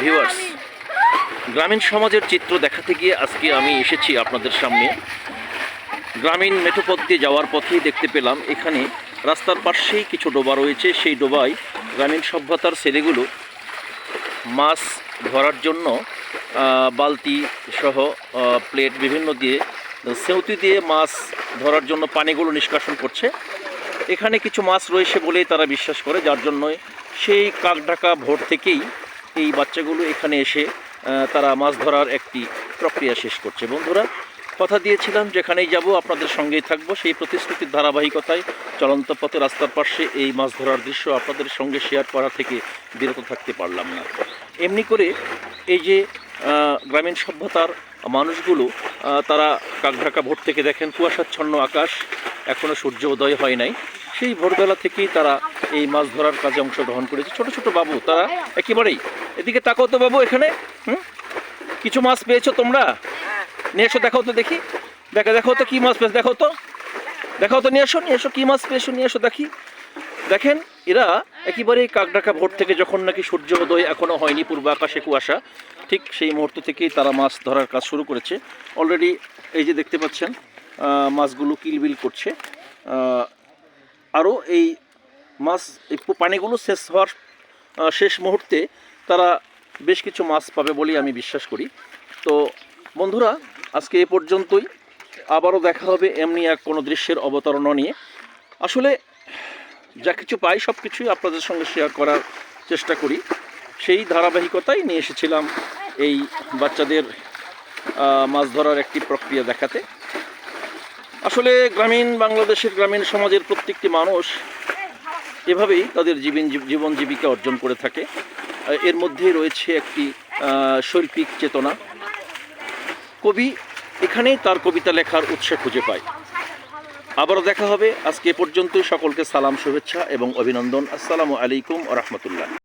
Viewers গ্রামীণ সমাজের চিত্র দেখাতে গিয়ে আজকে আমি এসেছি আপনাদের সামনে। গ্রামীণ মেঠোপথ দিয়ে যাওয়ার পথেই দেখতে পেলাম, এখানে রাস্তার পাশেই কিছু ডোবা রয়েছে। সেই ডোবায় গ্রামীণ সভ্যতার ছেলেগুলো মাছ ধরার জন্য বালতি সহ প্লেট বিভিন্ন দিয়ে, সেউতি দিয়ে মাছ ধরার জন্য পানিগুলো নিষ্কাশন করছে। এখানে কিছু মাছ রয়েছে বলেই তারা বিশ্বাস করে, যার জন্যই সেই কাকডাকা ভোর থেকেই এই বাচ্চাগুলো এখানে এসে তারা মাছ ধরার একটি প্রক্রিয়া শেষ করছে। বন্ধুরা, কথা দিয়েছিলাম যেখানেই যাব, আপনাদের সঙ্গেই থাকব। সেই প্রতিশ্রুতির ধারাবাহিকতায় চলন্ত পথে রাস্তার পাশে এই মাছ ধরার দৃশ্য আপনাদের সঙ্গে শেয়ার করা থেকে বিরত থাকতে পারলাম না। এমনি করে এই যে গ্রামীণ সভ্যতার মানুষগুলো তারা কাকঢাকা ভোর থেকে দেখেন, কুয়াশাচ্ছন্ন আকাশ এখনও সূর্য উদয় হয় নাই। সেই ভোরবেলা থেকেই তারা এই মাছ ধরার কাজে অংশগ্রহণ করেছে। ছোট ছোট বাবু, তারা একেবারেই। এদিকে তাকাও তো বাবু এখানে, হুম? কিছু মাছ পেয়েছ তোমরা? নিয়ে এসো, দেখাও তো দেখি। দেখা দেখো তো কি মাছ পেয়েছ দেখো তো। দেখাও তো, নিয়ে এসো নিয়ে এসো, কি মাছ পেয়েছ, নিয়ে এসো, দেখি। দেখেন, এরা একেবারেই কাকডাকা ভোর থেকে যখন নাকি সূর্য উদয় এখনও হয়নি পূর্ব আকাশে কুয়াশা, ঠিক সেই মুহূর্ত থেকেই তারা মাছ ধরার কাজ শুরু করেছে। অলরেডি এই যে দেখতে পাচ্ছেন মাছগুলো কিলবিল করছে। আরও এই মাছ, এই পানিগুলো শেষ হওয়ার শেষ মুহূর্তে তারা বেশ কিছু মাছ পাবে বলেই আমি বিশ্বাস করি। তো বন্ধুরা, আজকে এ পর্যন্তই। আবারও দেখা হবে এমনি এক কোনো দৃশ্যের অবতারণা নিয়ে। আসলে যা কিছু পাই সব কিছুই আপনাদের সঙ্গে শেয়ার করার চেষ্টা করি। সেই ধারাবাহিকতাই নিয়ে এসেছিলাম এই বাচ্চাদের মাছ ধরার একটি প্রক্রিয়া দেখাতে। আসলে গ্রামীণ বাংলাদেশের গ্রামীণ সমাজের প্রত্যেকটি মানুষ এভাবেই তাদের জীবন জীবন জীবিকা অর্জন করে থাকে। এর মধ্যে রয়েছে একটি শৈল্পিক চেতনা। কবি এখানেই তার কবিতা লেখার উৎস খুঁজে পায়। আবারও দেখা হবে। আজকে পর্যন্তই। সকলকে সালাম, শুভেচ্ছা এবং অভিনন্দন। আসসালামু আলাইকুম রহমতুল্লাহ।